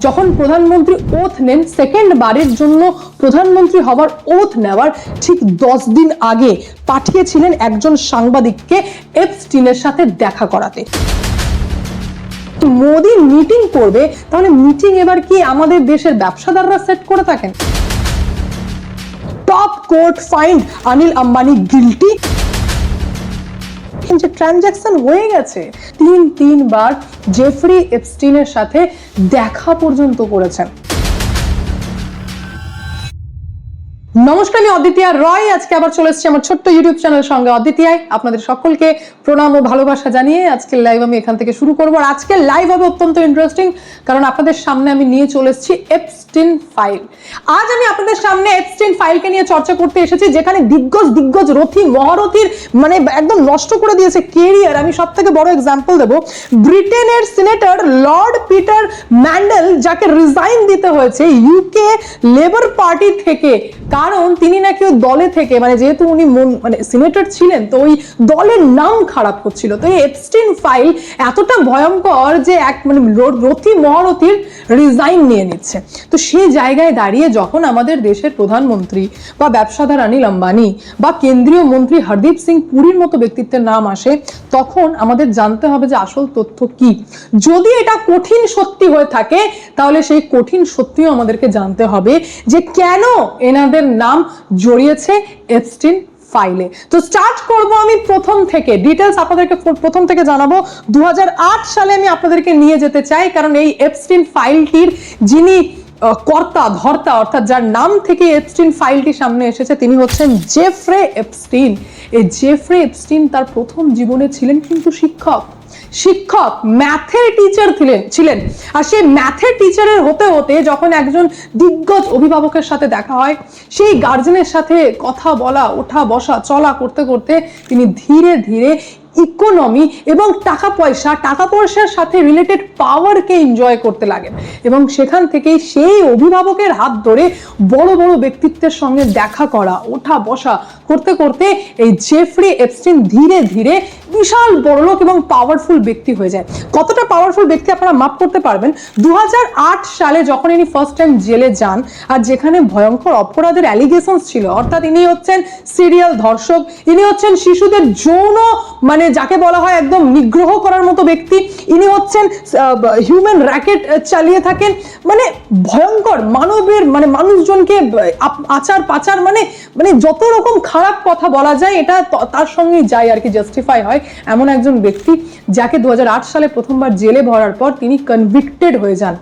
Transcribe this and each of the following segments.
যখন প্রধানমন্ত্রী ওথ নেন সেকেন্ড বারের জন্য প্রধানমন্ত্রী হওয়ার ওথ নেওয়ার ঠিক দশ দিন আগে পাঠিয়েছিলেন একজন সাংবাদিককে এপস্টিনের সাথে দেখা করাতে। মোদি মিটিং করবে, তাহলে মিটিং এবার কি আমাদের দেশের ব্যবসাদাররা সেট করে থাকেন? Top court find Anil Ambani guilty যে ট্রানজাকশন হয়ে গেছে। তিন তিনবার জেফরি এপস্টিনের সাথে দেখা পর্যন্ত করেছেন। নমস্কার, আমি অদ্বিতীয়া রয়। আজকে আবার চলে এসেছি আমার ছোট্ট ইউটিউব চ্যানেল সঙ্গে। অদ্বিতীয়ায় আপনাদের সকলকে প্রণাম ও ভালোবাসা জানিয়ে আজকে লাইভ আমি এখান থেকে শুরু করব। আর আজকের লাইভ হবে অত্যন্ত ইন্টারেস্টিং কারণ আপনাদের সামনে আমি নিয়ে চলে এসেছি এপস্টিন ফাইল আজ আমি আপনাদের সামনে এপস্টিন ফাইলকে নিয়ে চর্চা করতে এসেছি, যেখানে দিগ্গজ দিগ্গজ রথী, মহারথীর মানে একদম নষ্ট করে দিয়েছে কেরিয়ার আমি সব থেকে বড় এক্সাম্পল দেবো। ব্রিটেনের সিনেটর লর্ড পিটার ম্যান্ডেল যাকে রিজাইন দিতে হয়েছে ইউকে লেবার পার্টি থেকে। কারণ তিনি নাকি ওই দলে থেকে মানে যেহেতু উনি মন- সিনেটর ছিলেন, তো ওই দলের নাম খারাপ করছিল তো এই এপস্টিন ফাইল এতটা ভয়ঙ্কর যে এক মানে রথী মহারথীর রিজাইন নিয়ে নিচ্ছে। তো সেই জায়গায় দাঁড়িয়ে যখন আমাদের দেশের প্রধানমন্ত্রী বা ব্যবসাদার অনিল আম্বানি বা কেন্দ্রীয় মন্ত্রী হরদীপ সিং পুরীর মতো ব্যক্তিত্বের নাম আসে, তখন আমাদের জানতে হবে যে আসল তথ্য কি। যদি এটা কঠিন সত্যি হয়ে থাকে, তাহলে সেই কঠিন সত্যিও আমাদেরকে জানতে হবে যে কেন এনাদের নাম জড়িয়েছে এপস্টিন ফাইলে তো স্টার্ট করব আমি প্রথম থেকে। ডিটেলস আপনাদেরকে প্রথম থেকে জানাব। দু সালে আমি আপনাদেরকে নিয়ে যেতে চাই, কারণ এই এপস্টিন ফাইলটির যিনি কর্তা, ধর্তা, অর্থাৎ যার নাম থেকে এপস্টিন ফাইলটি সামনে এসেছে, তিনি হচ্ছেন জেফ্রে এপস্টিন এই জেফ্রে এপস্টিন তার প্রথম জীবনে ছিলেন কিন্তু শিক্ষক। শিক্ষক ম্যাথের টিচার ছিলেন ছিলেন। আর সেই ম্যাথের টিচারের হতে হতে যখন একজন দিগ্গজ অভিভাবকের সাথে দেখা হয়, সেই গার্জেনের সাথে কথা বলা ওঠা বসা চলা করতে করতে তিনি ধীরে ধীরে ইকোনমি এবং টাকা পয়সা, টাকা পয়সার সাথে রিলেটেড পাওয়ারকে এনজয় করতে লাগেন এবং সেখান থেকেই সেই অভিভাবকের হাত ধরে বড় বড় ব্যক্তিত্বের সঙ্গে দেখা করা, ওঠা, বসা করতে করতে এই জেফ্রি এপস্টিন ধীরে ধীরে বিশাল বড়লোক এবং পাওয়ারফুল ব্যক্তি হয়ে যায়। কতটা পাওয়ারফুল ব্যক্তি আপনারা মাপ করতে পারবেন? দু হাজার আট সালে যখন ইনি ফার্স্ট টাইম জেলে যান, আর যেখানে ভয়ঙ্কর অপরাধের অ্যালিগেশনস ছিল, অর্থাৎ ইনি হচ্ছেন সিরিয়াল ধর্ষক, ইনি হচ্ছেন শিশুদের যৌন মানে যাকে বলা হয় একদম নিগ্রহ করার মতো ব্যক্তি, ইনি হচ্ছেন হিউম্যান র্যাকেট চালিয়ে থাকেন। মানে ভয়ঙ্কর, মানবের মানে মানুষজনকে আচার পাচার মানে মানে যত রকম খারাপ কথা বলা যায়, এটা তার সঙ্গেই যায় আর কি জাস্টিফাই হয় এমন একজন ব্যক্তি যাকে দু হাজার আট সালে প্রথমবার জেলে ভরার পর তিনি কনভিক্টেড হয়ে যান।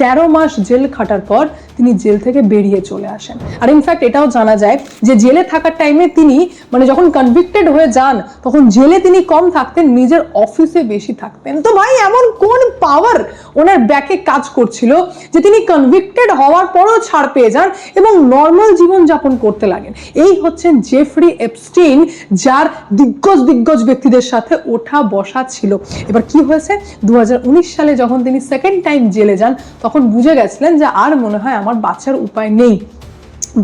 তেরো মাস জেল খাটার পর তিনি জেল থেকে বেরিয়ে চলে আসেন। আর ইনফ্যাক্ট এটাও জানা যায় যে জেলে থাকার টাইমে তিনি মানে যখন কনভিক্টেড হয়ে যান, তখন জেলে তিনি কম থাকতেন, নিজের অফিসে বেশি থাকতেন। তো ভাই, এমন কোন পাওয়ার ওনার ব্যাকে কাজ করছিল যে তিনি কনভিক্টেড হওয়ার পরও ছাড় পেয়ে যান এবং নর্মাল জীবনযাপন করতে লাগেন? এই হচ্ছেন জেফ্রি এপস্টিন যার দিগ্গজ দিগ্গজ ব্যক্তিদের সাথে ওঠা বসা ছিল। এবার কি হয়েছে? দু হাজার উনিশ সালে যখন তিনি সেকেন্ড টাইম জেলে যান, তখন বুঝে গেছিলেন যে আর মনে হয় আমার বাঁচার উপায় নেই।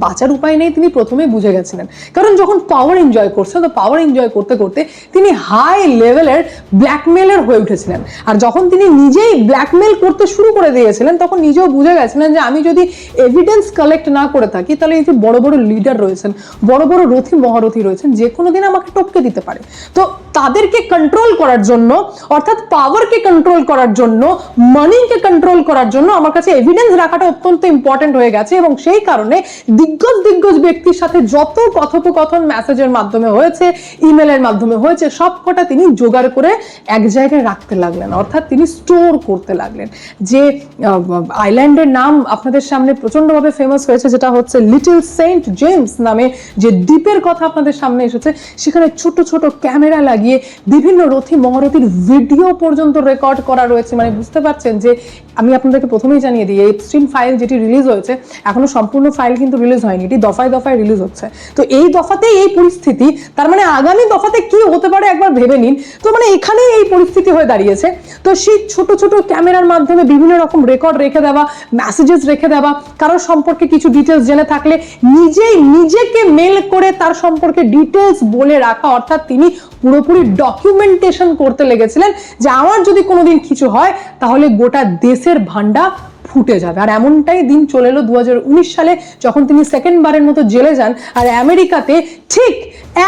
বাঁচার উপায় নেই, তিনি প্রথমেই বুঝে গেছিলেন। কারণ যখন পাওয়ার এনজয় করছে, তো পাওয়ার এনজয় করতে করতে তিনি হাই লেভেলের ব্ল্যাকমেলের হয়ে উঠেছিলেন। আর যখন তিনি নিজেই ব্ল্যাকমেল করতে শুরু করে দিয়েছিলেন, তখন নিজেও বুঝে গেছিলেন যে আমি যদি এভিডেন্স কালেক্ট না করে থাকি, তাহলে এই যে বড় বড় লিডার রয়েছেন, বড় বড় রথী মহারথী রয়েছেন, যে কোনো দিন আমাকে টপকে দিতে পারে। তো তাদেরকে কন্ট্রোল করার জন্য, অর্থাৎ পাওয়ারকে কন্ট্রোল করার জন্য মানিকে কন্ট্রোল করার জন্য আমার কাছে এভিডেন্স রাখাটা অত্যন্ত ইম্পর্টেন্ট হয়ে গেছে এবং সেই কারণে দিগ্গজ দিগ্গজ ব্যক্তির সাথে যত কথোপকথন মেসেজের মাধ্যমে হয়েছে, ইমেলের মাধ্যমে হয়েছে সবকটা তিনি জোগাড় করে এক জায়গায় রাখতে লাগলেন। অর্থাৎ তিনি স্টোর করতে লাগলেন। যে আইল্যান্ডের নাম আপনাদের সামনে প্রচন্ডভাবে ফেমাস হয়েছে, যেটা হচ্ছে লিটল সেন্ট জেমস নামে যে দ্বীপের কথা আপনাদের সামনে এসেছে, সেখানে ছোট ছোট ক্যামেরা লাগিয়ে বিভিন্ন রথী মহারথীর ভিডিও পর্যন্ত রেকর্ড করা রয়েছে। মানে বুঝতে পারছেন যে, আমি আপনাদেরকে প্রথমেই জানিয়ে দিই, এই স্ট্রিম ফাইল যেটি রিলিজ হয়েছে, এখনও সম্পূর্ণ ফাইল কিন্তু রিলিজ হয়নি, এটি দফায় দফায় রিলিজ হচ্ছে। তো এই দফাতেই এই পরিস্থিতি, তার মানে আগামী দফাতে কি হতে পারে একবার ভেবে নিন। তো মানে এখানেই এই পরিস্থিতি হয়ে দাঁড়িয়েছে। তো সেই ছোট ছোট ক্যামেরার মাধ্যমে বিভিন্ন রকম রেকর্ড রেখে দেওয়া মেসেজেস রেখে দেওয়া, কারোর সম্পর্কে কিছু ডিটেলস জেনে থাকলে নিজেই নিজেকে মেল করে তার সম্পর্কে ডিটেলস বলে রাখা, অর্থাৎ তিনি পুরোপুরি ডকুমেন্টেশন করতে লেগেছিলেন যে আমার যদি কোনোদিন কিছু হয়, তাহলে গোটা দেশের ভান্ডা ফুটে যাবে। আর এমনটাই দিন চলে এলো দুহাজার উনিশ সালে যখন তিনি সেকেন্ড বারের মতো জেলে যান। আর আমেরিকাতে ঠিক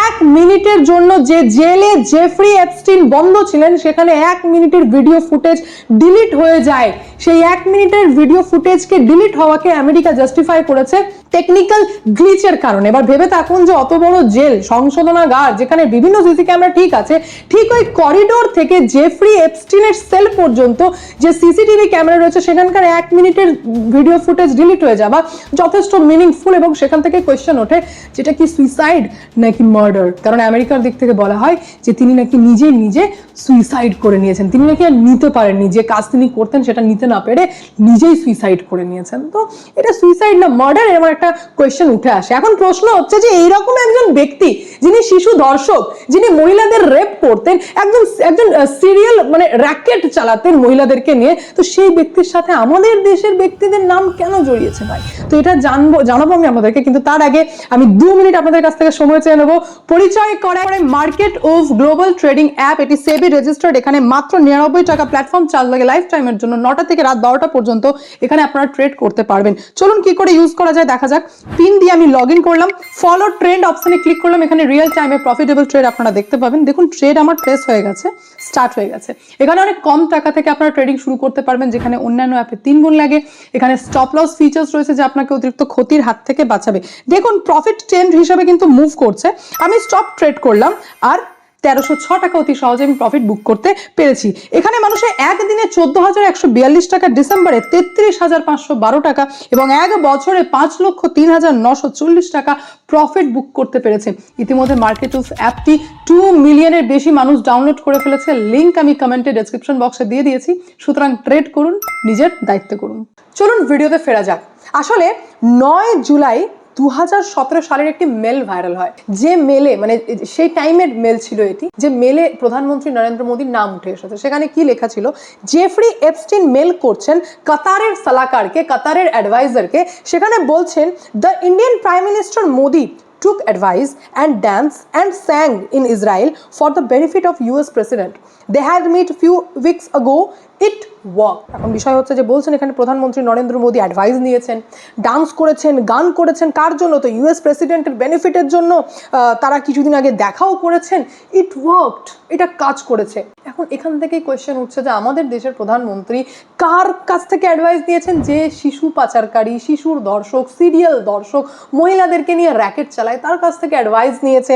এক মিনিটের জন্য যে জেলে জেফ্রি অ্যাপস্টিন বন্ধ ছিলেন, সেখানে এক মিনিটের ভিডিও ফুটেজ ডিলিট হয়ে যায়। সেই এক মিনিটের ভিডিও ফুটেজকে ডিলিট হওয়াকে আমেরিকা জাস্টিফাই করেছে। টেকনিক্যাল গ্লিচের কারণে। এবার ভেবে থাকুন যে অত বড় জেল, সংশোধনাগার, যেখানে বিভিন্ন সিসি ক্যামেরা ঠিক আছে, ঠিক ওই করিডোর থেকে জেফ্রি এপস্টিনের সেল পর্যন্ত যে সিসিটিভি ক্যামেরা রয়েছে, সেখানকার এক মিনিটের ভিডিও ফুটেজ ডিলিট হয়ে যাওয়া যথেষ্ট মিনিংফুল এবং সেখান থেকে কোয়েশ্চেন ওঠে যেটা কি সুইসাইড নাকি মার্ডার কারণ আমেরিকার দিক থেকে বলা হয় যে তিনি নাকি নিজে নিজে সুইসাইড করে নিয়েছেন। তিনি নাকি আর নিতে পারেননি। যে কাজ তিনি করতেন সেটা নিতে না পেরে নিজেই সুইসাইড করে নিয়েছেন। তো এটা সুইসাইড না মার্ডার এরকম একটা কোয়েশ্চেন উঠে আসে। এখন প্রশ্ন হচ্ছে যে এইরকম একজন ব্যক্তি যিনি শিশু দর্শক, যিনি মহিলাদের রেপ করতেন, একজন একজন সিরিয়াল মানে র্যাকেট চালাতেন মহিলাদেরকে নিয়ে, তো সেই ব্যক্তির সাথে আমাদের দেশের ব্যক্তিদের নাম কেন জড়িয়েছে ভাই? তো এটা জানব, জানাব আমি আপনাদেরকে, কিন্তু তার আগে আমি দু মিনিট আপনাদের কাছ থেকে সময় চেয়ে নেব। পরিচয় করা market of global trading app এটি সেবি রেজিস্টার্ড এখানে মাত্র নিরানব্বই টাকা প্ল্যাটফর্ম চার্জ লাগে লাইফ টাইমের জন্য, নটা থেকে রাত বারোটা পর্যন্ত এখানে আপনারা ট্রেড করতে পারবেন। চলুন কি করে ইউজ করা যায়, দেখা যাক পিন দিয়ে আমি লগ ইন করলাম ফলো ট্রেন্ড অপশানে ক্লিক করলাম। এখানে রিয়েল টাইমে প্রফিটেবল ট্রেড আপনারা দেখতে পাবেন। দেখুন ট্রেড আমার প্রেস হয়ে গেছে স্টার্ট হয়ে গেছে। এখানে অনেক কম টাকা থেকে আপনারা ট্রেডিং শুরু করতে পারবেন, যেখানে অন্যান্য অ্যাপে তিন গুণ লাগে। এখানে স্টপ লস ফিচার্স রয়েছে যে আপনাকে অতিরিক্ত ক্ষতির হাত থেকে বাঁচাবে। দেখুন প্রফিট ট্রেন্ড হিসাবে কিন্তু মুভ করছে। আমি স্টপ ট্রেড করলাম, আর তেরোশো ছ টাকা অতি সহজে আমি প্রফিট বুক করতে পেরেছি। এখানে মানুষের একদিনে চোদ্দ হাজার একশো বিয়াল্লিশ টাকা, ডিসেম্বরে তেত্রিশ হাজার পাঁচশো বারো টাকা এবং এক বছরে পাঁচ লক্ষ তিন হাজার নশো চল্লিশ টাকা প্রফিট বুক করতে পেরেছে। ইতিমধ্যে মার্কেট অফ অ্যাপটি টু মিলিয়নের বেশি মানুষ ডাউনলোড করে ফেলেছে। লিঙ্ক আমি কমেন্টে ডেসক্রিপশন বক্সে দিয়ে দিয়েছি। সুতরাং ট্রেড করুন, নিজের দায়িত্ব করুন। চলুন ভিডিওতে ফেরা যাক। আসলে নয় জুলাই দু হাজার সতেরো সালের একটি মেল ভাইরাল হয় যে মেলে মানে সেই টাইমের মেল ছিল এটি, যে মেলে প্রধানমন্ত্রী নরেন্দ্র মোদীর নাম উঠে এসেছে সেখানে কি লেখা ছিল জেফ্রি এপস্টিন মেল করছেন কাতারের সালাকারকে, কাতারের অ্যাডভাইজারকে সেখানে বলছেন, the Indian prime minister Modi took advice and danced and sang in Israel for the benefit of US president. They had met few weeks ago. It worked. এখন বিষয় হচ্ছে যে বলছেন এখানে প্রধানমন্ত্রী নরেন্দ্র মোদী অ্যাডভাইস নিয়েছেন ডান্স করেছেন, গান করেছেন, কার জন্য? তো ইউএস প্রেসিডেন্টের বেনিফিটের জন্য তারা কিছুদিন আগে দেখাও করেছেন ইট ওয়ার্কড এটা কাজ করেছে। এখন এখান থেকেই কোয়েশ্চেন উঠছে যে আমাদের দেশের প্রধানমন্ত্রী কার কাছ থেকে অ্যাডভাইস দিয়েছেন যে শিশু পাচারকারী, শিশুর দর্শক সিরিয়াল দর্শক, মহিলাদেরকে নিয়ে র্যাকেট চালায়, তার কাছ থেকে অ্যাডভাইস নিয়েছে।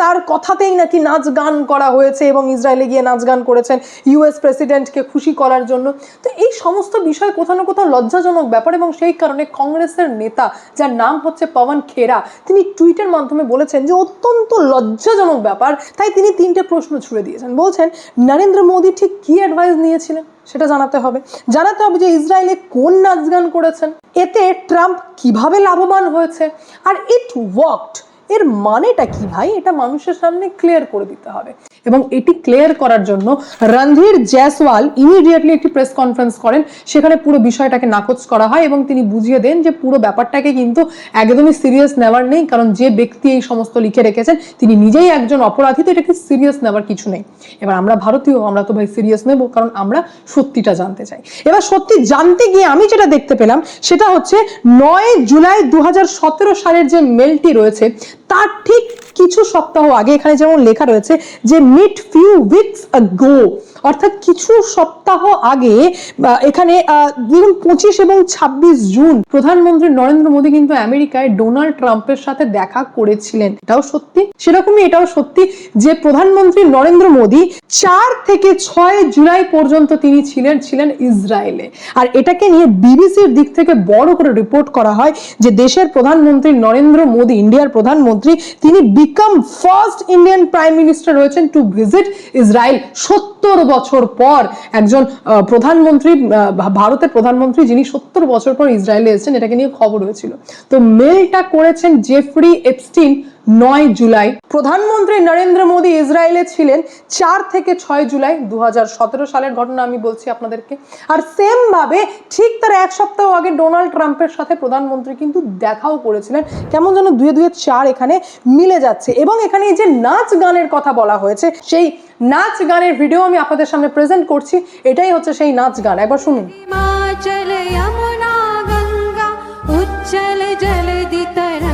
তার কথাতেই নাকি নাচ গান করা হয়েছে এবং ইসরায়েলে গিয়ে নাচ গান করেছেন। ইউএস প্রেসিডেন্টকে খুশি করার জন্য। তো এই সমস্ত বিষয় কোথাও না কোথাও লজ্জাজনক ব্যাপার এবং সেই কারণে কংগ্রেসের নেতা, যার নাম হচ্ছে পবন খেরা, তিনি টুইটের মাধ্যমে বলেছেন যে অত্যন্ত লজ্জাজনক ব্যাপার। তাই তিনি তিনটে প্রশ্ন ছুড়ে দিয়েছেন। বলছেন, নরেন্দ্র মোদী ঠিক কি অ্যাডভাইস নিয়েছিলেন? সেটা জানাতে হবে। জানাতে হবে যে ইসরায়েলে কোন নাচ গান করেছেন? এতে ট্রাম্প কীভাবে লাভবান হয়েছে? আর ইট ওয়ার্কড, এর মানেটা কি ভাই? এটা মানুষের সামনে ক্লিয়ার করে দিতে হবে। এবং এটি ক্লিয়ার করার জন্য রণধীর জয়সওয়াল ইমিডিয়েটলি একটি প্রেস কনফারেন্স করেন। সেখানে পুরো বিষয়টাকে নাকচ করা হয় এবং তিনি বুঝিয়ে দেন যে পুরো ব্যাপারটাকে কিন্তু একদমই সিরিয়াস নেওয়ার নেই, কারণ যে ব্যক্তি এই সমস্ত লিখে রেখেছেন, তিনি নিজেই একজন অপরাধী, তো এটাকে সিরিয়াস নেওয়ার কিছু নেই। এবার আমরা ভারতীয়, আমরা তো ভাই সিরিয়াস নেব, কারণ আমরা সত্যিটা জানতে চাই। এবার সত্যি জানতে গিয়ে আমি যেটা দেখতে পেলাম, সেটা হচ্ছে নয় জুলাই দু হাজার সতেরো সালের যে মেলটি রয়েছে তার ঠিক কিছু সপ্তাহ আগে এখানে যেমন লেখা রয়েছে যে মিট ফিউ উইকস গো অর্থাৎ কিছু সপ্তাহ আগে এখানে দেখুন পঁচিশ এবং ছাব্বিশ জুন, প্রধানমন্ত্রী নরেন্দ্র মোদী কিন্তু আমেরিকায় ডোনাল্ড ট্রাম্পের সাথে দেখা করেছিলেন। এটাও সত্যি? সেরকমই এটাও সত্যি যে প্রধানমন্ত্রী নরেন্দ্র মোদী চার থেকে ছয় জুলাই পর্যন্ত তিনি ছিলেন ছিলেন ইসরায়েলে। আর এটাকে নিয়ে বিবিসির দিক থেকে বড় করে রিপোর্ট করা হয় যে দেশের প্রধানমন্ত্রী নরেন্দ্র মোদী, ইন্ডিয়ার প্রধানমন্ত্রী তিনি become first Indian prime minister হয়েছেন টু ভিজিট ইসরায়েল সত্তর বছর পর। একজন প্রধানমন্ত্রী ভারতের প্রধানমন্ত্রী যিনি সত্তর বছর পর ইসরায়েলে এসেছেন, এটাকে নিয়ে খবর হয়েছিল। তো মেলটা করেছেন জেফরি এপস্টিন নয় জুলাই। প্রধানমন্ত্রী নরেন্দ্র মোদী ইসরায়েলে ছিলেন চার থেকে ছয় জুলাই দুহাজার সতেরো সালের ঘটনা আমি বলছি আপনাদেরকে। আর সেমভাবে ঠিক তার এক সপ্তাহ আগে ডোনাল্ড ট্রাম্পের সাথে প্রধানমন্ত্রী কিন্তু দেখাও করেছিলেন। কেমন যেন দুয়ে দুয়ে চার এখানে মিলে যাচ্ছে। এবং এখানে এই যে নাচ গানের কথা বলা হয়েছে, সেই নাচ গানের ভিডিও আমি আপনাদের সামনে প্রেজেন্ট করছি। এটাই হচ্ছে সেই নাচ গান। একবার শুনুন। উচ্চল জল দিতারা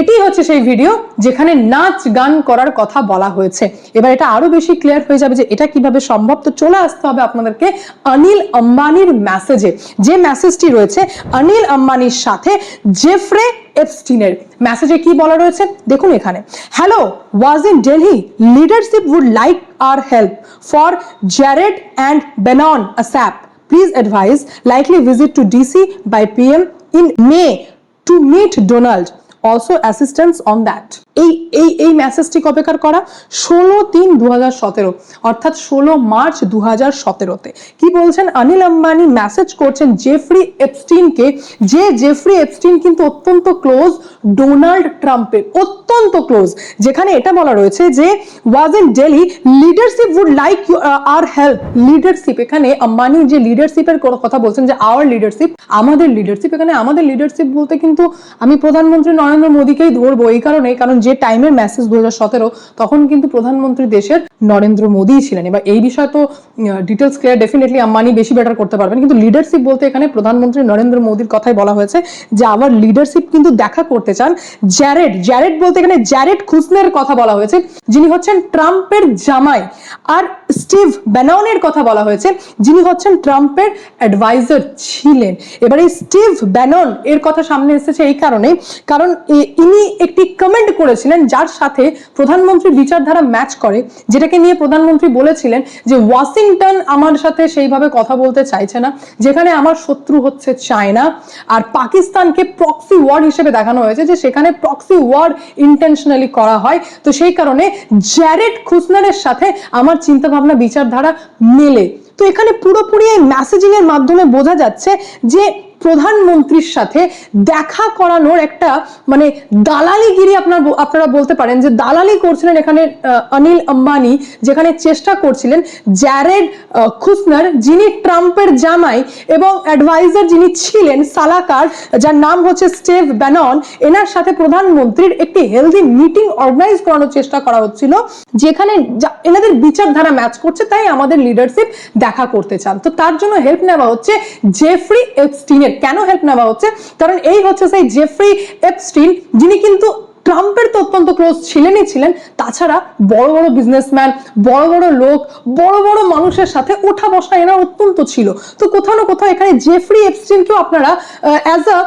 এটি হচ্ছে সেই ভিডিও যেখানে নাচ গান করার কথা বলা হয়েছে। এবার এটা আরও বেশি ক্লিয়ার হয়ে যাবে যে এটা কীভাবে সম্ভব। তো চলে আসতে হবে আপনাদেরকে অনিল আম্বানির মেসেজে যে মেসেজটি রয়েছে অনিল আম্বানির সাথে জেফ্রে এপস্টিনের। মেসেজে কি বলা রয়েছে? দেখুন এখানে। Hello was in Delhi leadership would like our help for Jared and Bannon asap please advise, likely visit to dc by pm in may to meet donald. also assistance on that. এই এই এই মেসেজটি কবেকার করা ষোলো তিন দু হাজার সতেরো, অর্থাৎ ষোলো মার্চ দু হাজার সতেরোতে। কি বলছেন? অনিল আম্বানি মেসেজ করছেন জেফ্রি এপস্টিনকে, যে জেফ্রি এপস্টিন কিন্তু অত্যন্ত ক্লোজ ডোনাল্ড ট্রাম্পের, অত্যন্ত ক্লোজ যেখানে এটা বলা রয়েছে যে was in Delhi leadership would like our help leadership এখানে আম্বানি যে লিডারশিপের কথা বলছেন যে আওয়ার লিডারশিপ আমাদের লিডারশিপ এখানে আমাদের লিডারশিপ বলতে কিন্তু আমি প্রধানমন্ত্রী নরেন্দ্র মোদীকেই ধরবো, এই কারণে, কারণ যে টাইমের মেসেজ দু হাজার সতেরো, তখন কিন্তু প্রধানমন্ত্রী দেশের নরেন্দ্র মোদীই ছিলেন। এবার এই বিষয়ে তো ডিটেলস ক্লিয়ার ডেফিনেটলি আম্বানি বেশি বেটার করতে পারবেন। কিন্তু লিডারশিপ বলতে এখানে প্রধানমন্ত্রী নরেন্দ্র মোদীর কথাই বলা হয়েছে যে, আবার লিডারশিপ কিন্তু দেখা করতে চান জ্যারেড জ্যারেড বলতে এখানে জ্যারেড খুসনের কথা বলা হয়েছে। যিনি হচ্ছেন ট্রাম্পের জামাই। আর স্টিভ ব্যাননের কথা বলা হয়েছে। যিনি হচ্ছেন ট্রাম্পের অ্যাডভাইজার ছিলেন। এবার এই স্টিভ ব্যানন এর কথা সামনে এসেছে এই কারণে কারণ ইনি একটি কমেন্ট করেছিলেন যার সাথে প্রধানমন্ত্রীর বিচারধারা ম্যাচ করে, যেটাকে নিয়ে প্রধানমন্ত্রী বলেছিলেন যে, ওয়াশিংটন আমার সাথে সেইভাবে কথা বলতে চাইছে না। যেখানে আমার শত্রু হচ্ছে চায়না। আর পাকিস্তানকে প্রক্সি ওয়ার হিসেবে দেখানো হয়েছে যে, সেখানে প্রক্সি ওয়ার ইন্টেনশনালি করা হয়। তো সেই কারণে জ্যারেড খুসনারের সাথে আমার চিন্তা ভাবনা বিচারধারা মেলে। তো এখানে পুরোপুরি এই মেসেজিং এর মাধ্যমে বোঝা যাচ্ছে যে প্রধানমন্ত্রীর সাথে দেখা করানোর একটা মানে দালালিগিরি আপনার আপনারা বলতে পারেন যে দালালি করছিলেন এখানে অনিল আম্বানি, যেখানে চেষ্টা করছিলেন জ্যারেড খুসনার, যিনি ট্রাম্পের জামাই এবং অ্যাডভাইজার যিনি ছিলেন, সালাকার, যার নাম হচ্ছে স্টেভ ব্যানন, এনার সাথে প্রধানমন্ত্রীর একটি হেলদি মিটিং অর্গানাইজ করানোর চেষ্টা করা হচ্ছিল, যেখানে এনাদের বিচারধারা ম্যাচ করছে, তাই আমাদের লিডারশিপ দেখা করতে চান। তো তার জন্য হেল্প নেওয়া হচ্ছে জেফ্রি এপস্টিনের কেন হেল্প নেওয়া হচ্ছে? কারণ এই হচ্ছে সেই জেফ্রি এপস্টিন যিনি কিন্তু ট্রাম্পের তো অত্যন্ত ক্লোজ ছিলেনই ছিলেন। তাছাড়া বড় বড় বিজনেসম্যান বড় বড় লোক, বড় বড় মানুষের সাথে ওঠা বসা এনার অত্যন্ত ছিল। তো কোথাও না কোথাও এখানে জেফ্রি এপস্টিনকেও আপনারা অ্যাজ আ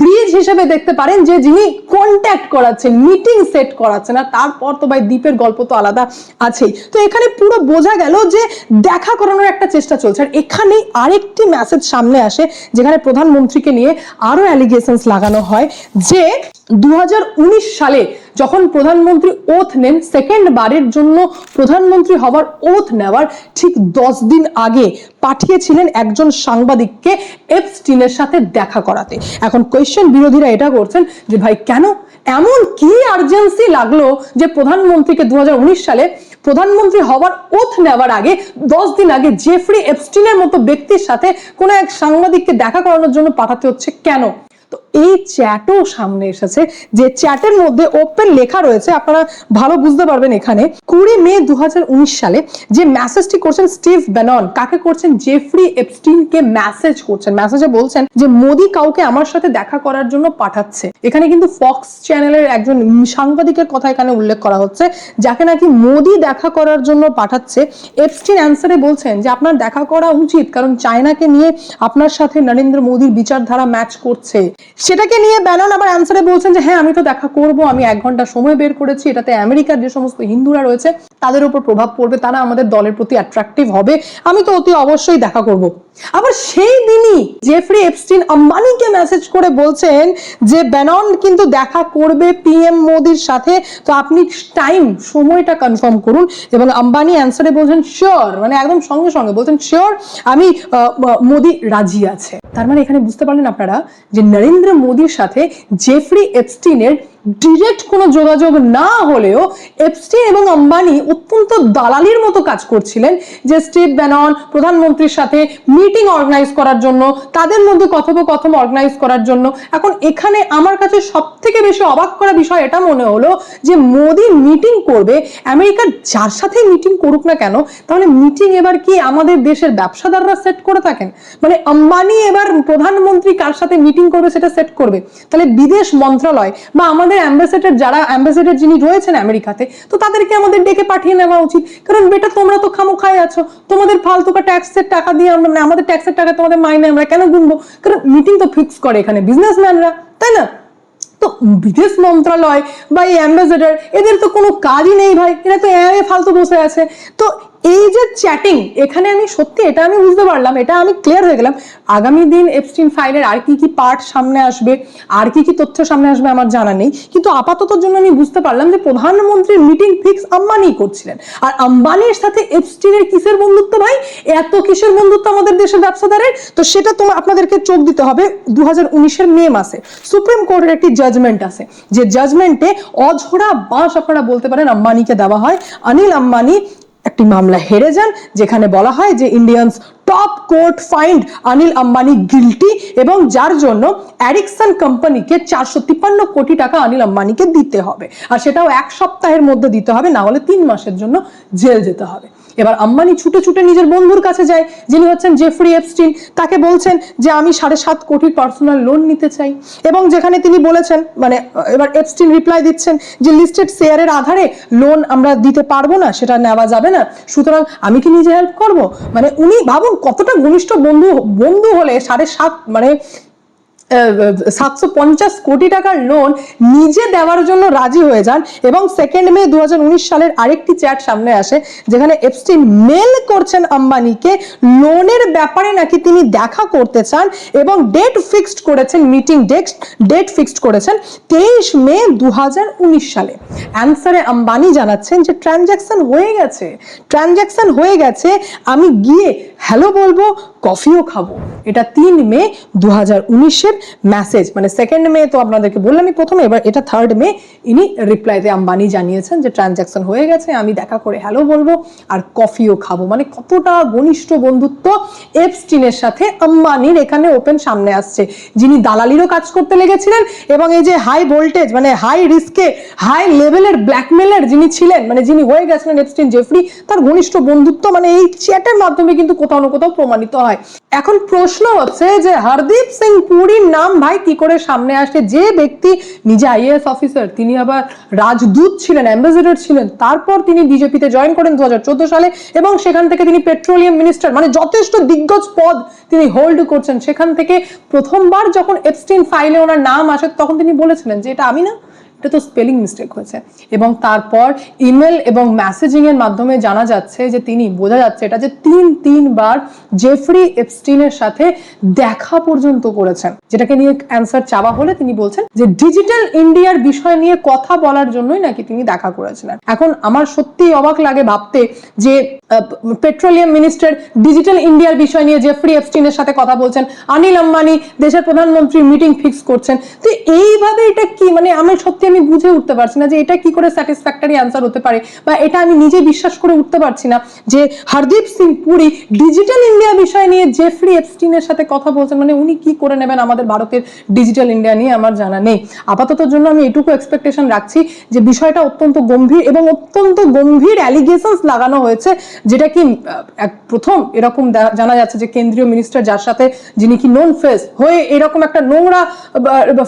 ব্রিজ হিসেবে দেখতে পারেন যে যিনি কন্ট্যাক্ট করাচ্ছেন মিটিং সেট করাচ্ছেন, আর তারপর তো ভাই দ্বীপের গল্প তো আলাদা আছেই। তো এখানে পুরো বোঝা গেল যে দেখা করানোর একটা চেষ্টা চলছে। আর এখানেই আরেকটি মেসেজ সামনে আসে, যেখানে প্রধানমন্ত্রীকে নিয়ে আরও অ্যালিগেশনস লাগানো হয় যে দু সালে যখন প্রধানমন্ত্রী ওথ নেন সেকেন্ড বারের জন্য প্রধানমন্ত্রী হওয়ার ওথ নেওয়ার ঠিক দশ দিন আগে পাঠিয়েছিলেন একজন সাংবাদিককে এপস্টিনের সাথে দেখা করাতে। এখন কোয়েশ্চেন বিরোধীরা এটা করছেন যে ভাই কেন? এমন কি আর্জেন্সি লাগল যে প্রধানমন্ত্রীকে দু হাজার উনিশ সালে প্রধানমন্ত্রী হওয়ার ওথ নেওয়ার আগে দশ দিন আগে জেফ্রি এপস্টিনের মতো ব্যক্তির সাথে কোনো এক সাংবাদিককে দেখা করানোর জন্য পাঠাতে হচ্ছে কেন? তো এই চ্যাটও সামনে এসেছে যে চ্যাটের মধ্যে ওপেন লেখা রয়েছে, আপনারা ভালো বুঝতে পারবেন এখানে। কুড়ি মে দুহাজার উনিশ সালে যে মেসেজটি করছেন স্টিভ ব্যানন কাকে করছেন? জেফ্রি এপস্টিনকে মেসেজ করছেন। মেসেজে বলছেন যে মোদি কাউকে আমার সাথে দেখা করার জন্য পাঠাচ্ছে। এখানে কিন্তু ফক্স চ্যানেলের একজন সাংবাদিকের কথা এখানে উল্লেখ করা হচ্ছে, যাকে নাকি মোদি দেখা করার জন্য পাঠাচ্ছে। এপস্টিন অ্যান্সারে বলছেন যে আপনার দেখা করা উচিত, কারণ চায়নাকে নিয়ে আপনার সাথে নরেন্দ্র মোদীর বিচারধারা ম্যাচ করছে। সেটাকে নিয়ে ব্যানন আবার অ্যান্সারে বলছেন যে হ্যাঁ আমি তো দেখা করব, আমি এক ঘণ্টা সময় বের করেছি। এটাতে আমেরিকার যে সমস্ত হিন্দুরা রয়েছে, তাদের উপর প্রভাব পড়বে, তারা আমাদের দলের প্রতি অ্যাট্রাকটিভ হবে। আমি তো অতি অবশ্যই দেখা করব। আবার সেই দিনই জেফরি এপস্টিন আম্বানিকে মেসেজ করে বলছেন যে ব্যানন কিন্তু দেখা করবে পিএম মোদির সাথে। তো আপনি টাইম সময়টা কনফার্ম করুন এবং আম্বানি অ্যান্সারে বলছেন শিওর মানে একদম সঙ্গে সঙ্গে বলছেন শিওর আমি মোদি রাজি আছে। তার মানে এখানে বুঝতে পারলেন আপনারা যে, নরেন্দ্র মোদির সাথে জেফরি এপস্টিনের ডিরেক্ট কোনো যোগাযোগ না হলেও এপস্টিন এবং আম্বানি অত্যন্ত দালালির মতো কাজ করছিলেন যে স্টিভ ব্যানন, প্রধানমন্ত্রীর সাথে মিটিং অর্গানাইজ করার জন্য, তাদের মধ্যে কথোপকথন অর্গানাইজ করার জন্য। এখন এখানে আমার কাছে সব থেকে বেশি অবাক করা বিষয় এটা মনে হলো যে মোদি মিটিং করবে আমেরিকার যার সাথে মিটিং করুক না কেন, তাহলে মিটিং এবার কি আমাদের দেশের ব্যবসাদাররা সেট করে থাকেন? মানে আম্বানি এবার প্রধানমন্ত্রী কার সাথে মিটিং করবে সেটা সেট করবে। তাহলে বিদেশ মন্ত্রণালয় বা আমাদের অ্যাম্বাসেডার যারা অ্যাম্বাসেডার যিনি রয়েছেন আমেরিকাতে, তো তাদেরকে আমাদের ডেকে পাঠিয়ে নেওয়া উচিত। কারণ বেটা, তোমরা তো খামোখায় আছো। তোমাদের ফালতুকা ট্যাক্সের টাকা দিয়ে আমরা মানে আমাদের ট্যাক্সের টাকা তোমাদের মাইনে আমরা কেন গুনবো? কারণ মিটিং তো ফিক্স করে এখানে বিজনেসম্যানরা তাই না? তো বিদেশ মন্ত্রণালয় বা এই অ্যাম্বাসেডার এদের তো কোনো কাজই নেই ভাই। এরা তো এ ফালতু বসে আছে। তো এই যে চ্যাটিং এখানে আমি সত্যি এটা আমি বুঝতে পারলাম, এটা আমি ক্লিয়ার হয়ে গেলাম। আগামী দিন এপস্টিন ফাইলের আর কি কি পার্ট সামনে আসবে, আর কি কি তথ্য সামনে আসবে আমার জানা নেই। কিন্তু আপাতত জন্য আমি বুঝতে পারলাম যে প্রধানমন্ত্রীর মিটিং ফিক্স আম্বানি করছিলেন। আর আম্বানির সাথে এপস্টিনের কিসের বন্ধুত্ব ভাই? এত কিসের বন্ধুত্ব আমাদের দেশের ব্যবসাদারের? তো সেটা তোমার আপনাদেরকে চোখ দিতে হবে দু হাজার উনিশের মে মাসে। সুপ্রিম কোর্টের একটি জাজমেন্ট আছে। যে জাজমেন্টে অঝোড়া বাঁশ আপনারা বলতে পারেন আম্বানিকে দেওয়া হয়। অনিল আম্বানি একটি মামলা হেরে যান, যেখানে বলা হয় যে Indians top court find Anil Ambani guilty এবং যার জন্য অ্যারিকসন কোম্পানিকে চারশো তিপ্পান্ন কোটি টাকা অনিল আম্বানিকে দিতে হবে। আর সেটাও এক সপ্তাহের মধ্যে দিতে হবে, না হলে তিন মাসের জন্য জেল যেতে হবে। এবার আম্বানি ছুটে ছুটে নিজের বন্ধুর কাছে যায়, যিনি হচ্ছেন জেফরি এপস্টিন তাকে বলছেন যে, আমি সাড়ে সাত কোটির পার্সোনাল লোন নিতে চাই। এবং যেখানে তিনি বলেছেন মানে এবার এপস্টিন রিপ্লাই দিচ্ছেন যে লিস্টেড শেয়ারের আধারে লোন আমরা দিতে পারব না, সেটা নেওয়া যাবে না। সুতরাং আমি কি নিজে হেল্প করব? মানে উনি ভাবুন কতটা ঘনিষ্ঠ বন্ধু বন্ধু হলে সাড়ে সাত মানে সাতশো পঞ্চাশ কোটি টাকার লোন নিজে দেওয়ার জন্য রাজি হয়ে যান এবং সেকেন্ড মে দু হাজার উনিশ সালের আরেকটি চ্যাট সামনে আসে, যেখানে এপস্টিন মেল করছেন আম্বানিকে। লোনের ব্যাপারে নাকি তিনি দেখা করতে চান এবং ডেট ফিক্সড করেছেন মিটিং ডেট ডেট ফিক্সড করেছেন তেইশ মে দু হাজার উনিশ সালে। অ্যান্সারে আম্বানি জানাচ্ছেন যে ট্রানজ্যাকশন হয়ে গেছে ট্রানজ্যাকশন হয়ে গেছে, আমি গিয়ে হ্যালো বলব কফিও খাব। এটা তিন মে দু হাজার উনিশের মেসেজ মানে সেকেন্ড মে তো আপনাদেরকে বললামই প্রথমে, এবার এটা থার্ড মে ইনি রিপ্লাইতে আম্বানি জানিয়েছেন যে ট্রানজ্যাকশন হয়ে গেছে, আমি দেখা করে হ্যালো বলব, আর কফিও খাব। মানে কতটা ঘনিষ্ঠ বন্ধুত্ব এপস্টিনের সাথে আম্বানির এখানে ওপেন সামনে আসছে। যিনি দালালিরও কাজ করতে লেগেছিলেন, এবং এই যে হাই ভোল্টেজ মানে হাই রিস্কে হাই লেভেলের ব্ল্যাকমেলের যিনি ছিলেন মানে যিনি হয়ে গেছিলেন এপস্টিন জেফরি তার ঘনিষ্ঠ বন্ধুত্ব মানে এই চ্যাটের মাধ্যমে কিন্তু কোথাও না কোথাও প্রমাণিত হয়। এখন প্রশ্ন হচ্ছে যে, হরদীপ সিং পুরীর নাম ভাই কি করে সামনে আসে? যে ব্যক্তি নিজে আইএএস অফিসার তিনি আবার রাজদূত ছিলেন অ্যাম্বাসেডর ছিলেন, তারপর তিনি বিজেপিতে জয়েন করেন দু হাজার চোদ্দ সালে এবং সেখান থেকে তিনি পেট্রোলিয়াম মিনিস্টার মানে যথেষ্ট দিগ্গজ পদ তিনি হোল্ড করছেন। সেখান থেকে প্রথমবার যখন এপস্টিন ফাইলে ওনার নাম আসে, তখন তিনি বলেছিলেন যে এটা আমি না এটা তো স্পেলিং মিস্টেক হয়েছে। এবং তারপর ইমেল এবং মেসেজিং এর মাধ্যমে জানা যাচ্ছে যে তিনি, বোঝা যাচ্ছে এটা যে তিন, তিনবার জেফরি এপস্টিনের সাথে দেখা পর্যন্ত করেছেন। যেটাকে নিয়ে অ্যান্সার চাওয়া হলে তিনি বলছেন যে ডিজিটাল ইন্ডিয়ার বিষয় নিয়ে কথা বলার জন্যই নাকি তিনি দেখা করেছিলেন। এখন আমার সত্যিই অবাক লাগে ভাবতে যে পেট্রোলিয়াম মিনিস্টার ডিজিটাল ইন্ডিয়ার বিষয় নিয়ে জেফরি এপস্টিনের সাথে কথা বলছেন। অনিল আম্বানি, দেশের প্রধানমন্ত্রী মিটিং ফিক্স করছেন। তো এইভাবে এটা কি? মানে আমি সত্যি আমি বুঝে উঠতে পারছি না যে এটা কি করে স্যাটিসফ্যাক্টরি অ্যান্সার হতে পারে বা এটা আমি নিজে বিশ্বাস করে উঠতে পারছি না যে হরদীপ সিং পুরী ডিজিটাল ইন্ডিয়া বিষয় নিয়ে জেফরি এপস্টিনের সাথে কথা বলছেন মানে উনি কি করে নেবেন আমাদের ভারতের ডিজিটাল ইন্ডিয়া নিয়ে আমার জানা নেই। আপাতত জন্য আমি এটুকু এক্সপেকটেশন রাখছি যে বিষয়টা অত্যন্ত গম্ভীর এবং অত্যন্ত গম্ভীর অ্যালিগেশনস লাগানো হয়েছে, যেটা কি প্রথম এরকম জানা যাচ্ছে যে কেন্দ্রীয় মিনিস্টার যার সাথে যিনি কি নোন ফেস হয়ে এরকম একটা নোংরা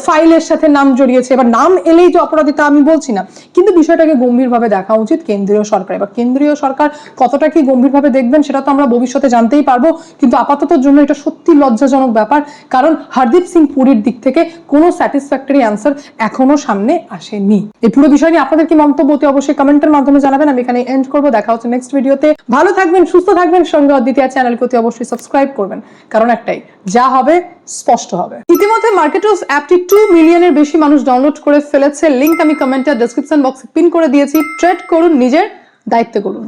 ফাইলের সাথে নাম জড়িয়েছে। এবার নাম এলেই যে অপরাধিতা আমি বলছি না, কিন্তু বিষয়টাকে গম্ভীরভাবে দেখা উচিত কেন্দ্রীয় সরকার। এবার কেন্দ্রীয় সরকার কতটা কি গম্ভীরভাবে দেখবেন সেটা তো আমরা ভবিষ্যতে জানতেই পারব, কিন্তু আপাততর জন্য এটা সত্যি লজ্জাজনক ব্যাপার, কারণ হরদীপ সিং পুরীর দিক থেকে কোনো স্যাটিসফ্যাক্টরি অ্যান্সার এখনও সামনে আসেনি। এই পুরো বিষয় নিয়ে আপনাদের কি মন্তব্য অতি অবশ্যই কমেন্টের মাধ্যমে জানাবেন, আমি এখানে এন্ড করব। দেখা হচ্ছে নেক্সট ভিডিওতে ভালো থাকবেন, সুস্থ থাকবেন, সঙ্গে অদ্বিতীয় চ্যানেলকে অতি অবশ্যই সাবস্ক্রাইব করবেন। কারণ একটাই, যা হবে স্পষ্ট হবে। ইতিমধ্যে মার্কেটার্স অ্যাপটি টু মিলিয়নের বেশি মানুষ ডাউনলোড করে ফেলেছে। লিঙ্ক আমি কমেন্টে ডেসক্রিপশন বক্সে পিন করে দিয়েছি। ট্রেড করুন, নিজের দায়িত্ব করুন